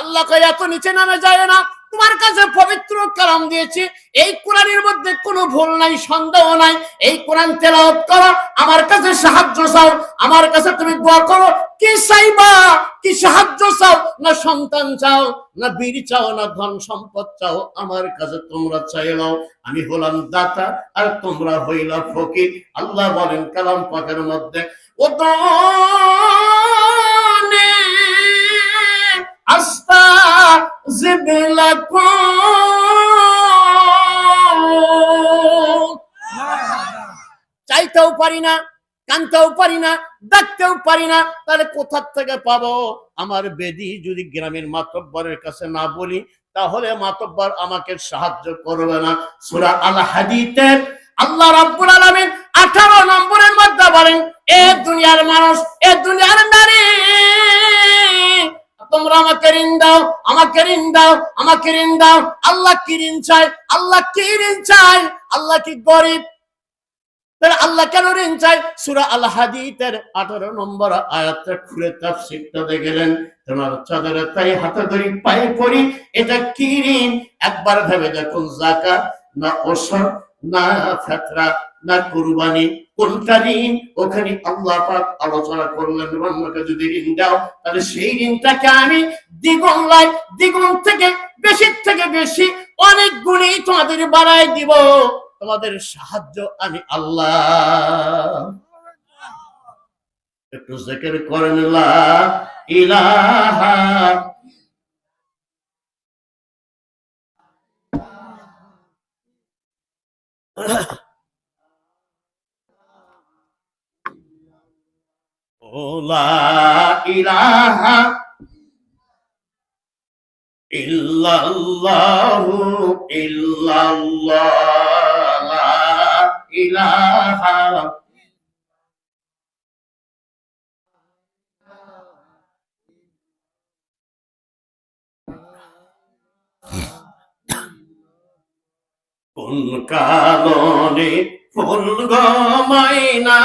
আল্লাহ কয়, এত নিচে নামে যায় না। তোমার কাছে পবিত্র কালাম দিয়েছি। এই কোরআনের মধ্যে কোনো ভুল নাই, সন্দেহ নাই। এই কোরআন তেলাওয়াত করো, আমার কাছে সাহায্য চাও, আমার কাছে তুমি দোয়া করো। কে চাইবা? কি সাহায্য চাও? না সন্তান চাও না বীর চাও না ধন সম্পদ চাও আমার কাছে তোমরা চাইলাও আমি হলাম দাতা আর তোমরা হইলা ফকির। আল্লাহ বলেন কালাম পাকের মধ্যে ও আস্তা চাইতেও পারি না কানতেও পারি না ডাকতেও পারি না, তাহলে কোথার থেকে পাবো? আমার বেদি যদি গ্রামের মাতব্বরের কাছে না বলি, তাহলে মাতব্বর আমাকে সাহায্য করবে না। সুরা আল হাদিতের আল্লাহ রাব্বুল আলামিন 18 নম্বরের মধ্যে বলেন, এ দুনিয়ার মানুষ, এ দুনিয়ার নারী, তোমরা আমাকে ঋণ দাও, আমাকে ঋণ দাও, আমাকে ঋণ দাও। আল্লাহ কি ঋণ চাই আল্লাহ কি ঋণ চাই আল্লাহ কি গরিব তাহলে আল্লাহ কেন ঋণ চাই সুরা আল আঠারো নম্বর আয়াতটা খুলে তার তাফসিরটা দেখলেন। তোমার চাদরে তাই হাতে ধরি, পায়ে পড়ি, এটা কি ঋণ? একবার ভেবে দেখুন জাকাত না ওসর, না ফেতরা, না কুরবানি। কোনটা ঋণ? ওখানে আল্লাহ পাক আলোচনা করলেন অন্যকে যদি ঋণ দাও, তাহলে সেই ঋণটাকে আমি দ্বিগুণ লাই, দ্বিগুণ থেকে বেশি থেকে বেশি অনেক গুণই তোমাদের বাড়াই দিব। তোমাদের সাহায্য আমি আল্লাহ। একটু জেকের করেন ইলাহা। ও ইলাহা ইল্লাল্লাহু ইল্লাল্লাহ। ইলাহা কোন কারণে ফুল গমাইনা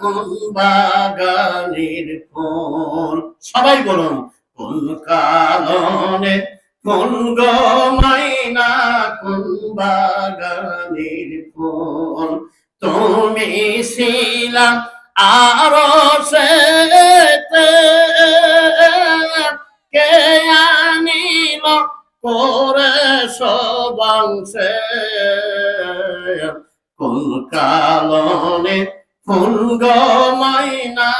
কোন বাগানের ফুল? সবাই বলুন কোন কারণে কোন গমাইনা কোন বাগানের ফুল। তুমি ছিলাম আরও কে আনিল করে সবাংশে কোন কালনে ফুল গমাইনা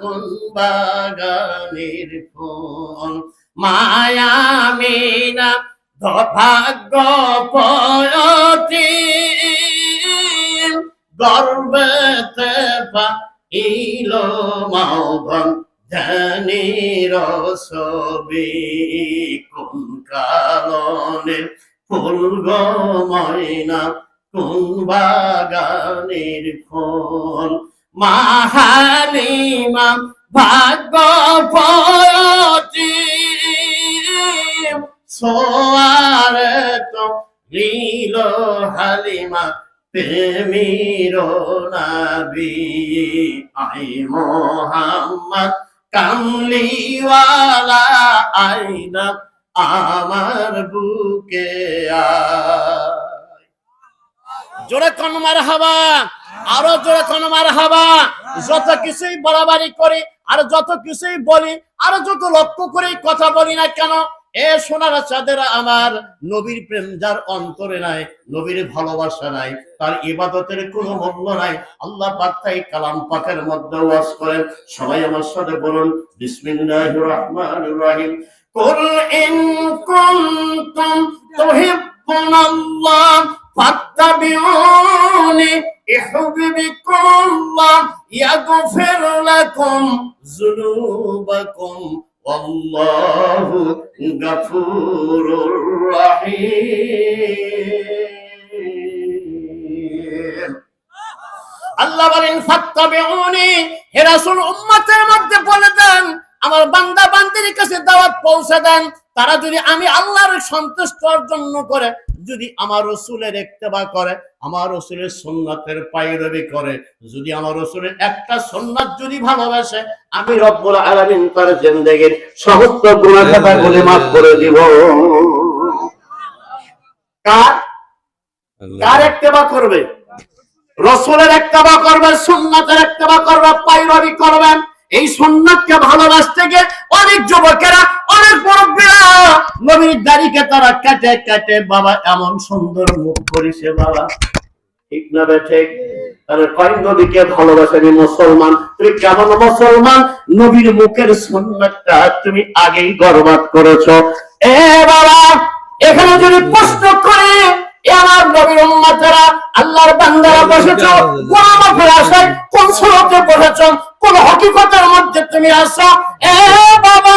কোন বাগানের ফুল। মায়া মিনা ভাগ্য পয়তি গর্বেতে পাইল মাওভন ধ্যানের ছবি কোন কালনে ফুল গমাইনা কোন বাগানের ফুল। মাহালিমা ভাগ্য পয়তি সোয়ার তো লীল হালিমা প্রেমীর আই মোহাম্মদ কামলিওয়ালা আইনা আমার বুকে জোরে কন মার হাবা আরও জোরে কন মার হাবা যত কিছুই বাড়াবাড়ি করি আর যত কিছুই বলি, আর যত লক্ষ্য করে কথা বলি না কেন? এ সোনার চাঁদেরা আমার নবীর প্রেম যার অন্তরে নাই নবীর ভালোবাসা নাই তার ইবাদতের কোনো মূল্য নাই আল্লাহ পাক তাই কালাম পাকের মধ্যে ওয়াজ করেন সবাই আমার সাথে বলুন বিসমিল্লাহির রহমানির রহিম কুল ইন কুনতুম তুহিব্বুনাল্লাহ ফাত্তাবিউনি يحببكم الله يغفر لكم ذنوبكم والله غفور رحيم আল্লাহ বলেন ফাত্তাবিউনি হে রাসূল উম্মতের মধ্যে বলে দেন আমার বান্দা বান্দির কাছে দাওয়াত পৌঁছে দেন তারা যদি আমি আল্লাহর সন্তুষ্ট অর্জন করে যদি আমার রসুলের একতেবা করে আমার রসুলের সোননাথের পায়রবি করে যদি আমার রসুলের একটা সোননাথ যদি ভালোবাসে আমি রব্বুল আলামিন তার জিন্দেগির সমস্ত গুনাহ খাতাগুলি মাফ করে দিব। কার? কার একতেবা করবে? রসুলের একতেবা করবে সুন্নাতের একতেবা করবে পাইরবি করবেন। এই সুন্নাতকে ভালোবাসতে গিয়ে অনেক যুবকেরা অনেক মুরব্বীরা নবীর দাড়িকে তারা কাটে কাটে বাবা এমন সুন্দর মুখ করেছে বাবা। ঠিক না ঠিক? তাহলে কয় নবীকে ভালোবাসেনি মুসলমান? তুমি কেমন মুসলমান? নবীর মুখের সুন্নাতটা তুমি আগেই করেছ। এ বাবা এখানে যদি প্রশ্ন করে এ আমার নবীর উম্মতেরা আল্লাহর বান্দারা বসেছো কোন মাফের আশায় কোন সুরতে বসেছো কোন হকিকতের মধ্যে তুমি আসো। এ বাবা,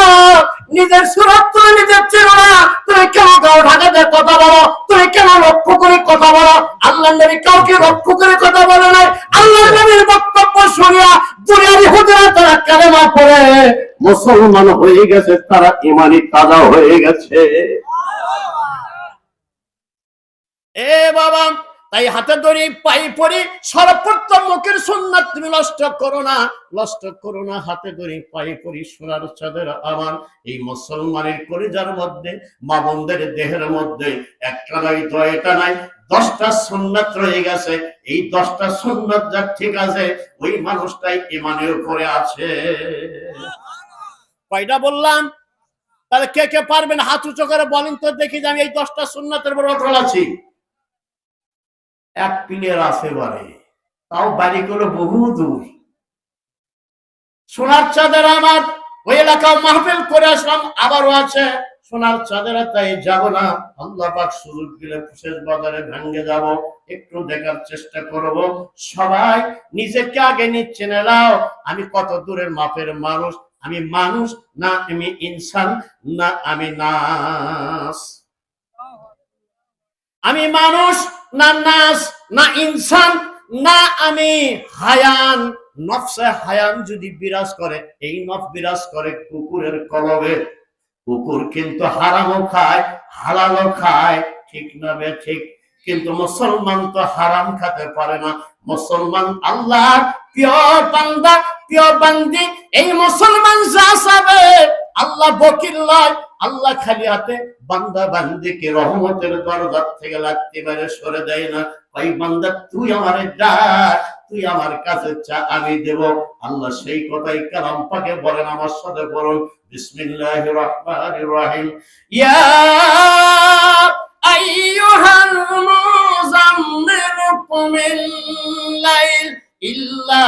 নিজের সুরত তুমি নিজের চেনো না। তুমি কেন গাও ঢাকাতে কথা বলো? তুমি কেন লক্ষ্য করে কথা বলো? আল্লাহ নবী কাউকে লক্ষ্য করে কথা বলে নাই। আল্লাহ নবীর বক্তব্য শুনিয়া দুনিয়ার হুজুরা তারা কালেমা পড়ে। মুসলমান হয়ে গেছে, তারা ইমানি তাজা হয়ে গেছে। এ বাবা তাই হাতে ধরে পাই পরি সর্বপ্রথম মুখের সুন্নাত তুমি নষ্ট করো না, নষ্ট করো না। হাতে ধরে পাই পরি সোনার চাঁদের আমার এই মুসলমানের কলিজার মধ্যে, মা বোনদের দেহের মধ্যে একটা নাই তো এটা নাই, দশটা সুন্নাত রয়ে গেছে। এই দশটা সুন্নাত যার ঠিক আছে, ওই মানুষটাই ইমানের উপরে আছে। কয়টা বললাম? তাহলে কে কে পারবেন? হাত উঁচু করে বলেন তো, দেখি যে আমি এই দশটা সুন্নাতের বড় অটল আছি। এক প্লেয়ার আছে বাড়ি তাও বাড়ি গুলো বহু দূর। সোনার চাঁদের আমার ওই এলাকা মাহফিল করে আসলাম, আবারও আছে। সোনার চাঁদের তাই যাব না, আল্লাহ পাক সুযোগ দিলে শেষ বাজারে ভেঙ্গে যাব, একটু দেখার চেষ্টা করব। সবাই নিজেকে আগে নিচ্ছে নাও, আমি কত দূরের মাপের মানুষ, আমি মানুষ, না আমি ইনসান, না আমি নাস। আমি মানুষ, না নাস, না ইনসান, না আমি হায়ান। নফসে হায়ান যদি বিরাজ করে, এই নফ বিরাজ করে কুকুরের কলবে। কুকুর কিন্তু হারামও খায়, হালালও খায়, ঠিক না বে ঠিক? কিন্তু মুসলমান তো হারাম খেতে পারে না। মুসলমান আল্লাহ প্রিয় বান্দা, প্রিয় বান্দি, এই মুসলমান যা চাবে, আল্লাহ বকিল আল্লাহ খালি হাতে বান্দা বান্দিকে রহমতের দরজার থেকে লাগতে পারে, সরে দেয় না। ওই বান্দা, তুই আমার ডাক তুই আমার কাছে চা আমি দেব। আল্লাহ সেই কথাই কালাম পাকে বলেন, আমার সাথে বলুন বিসমিল্লাহির রহমানির রহিম। ইয়া আইয়ুহাল মুজাম্মিল কুমিল লাইল ইল্লা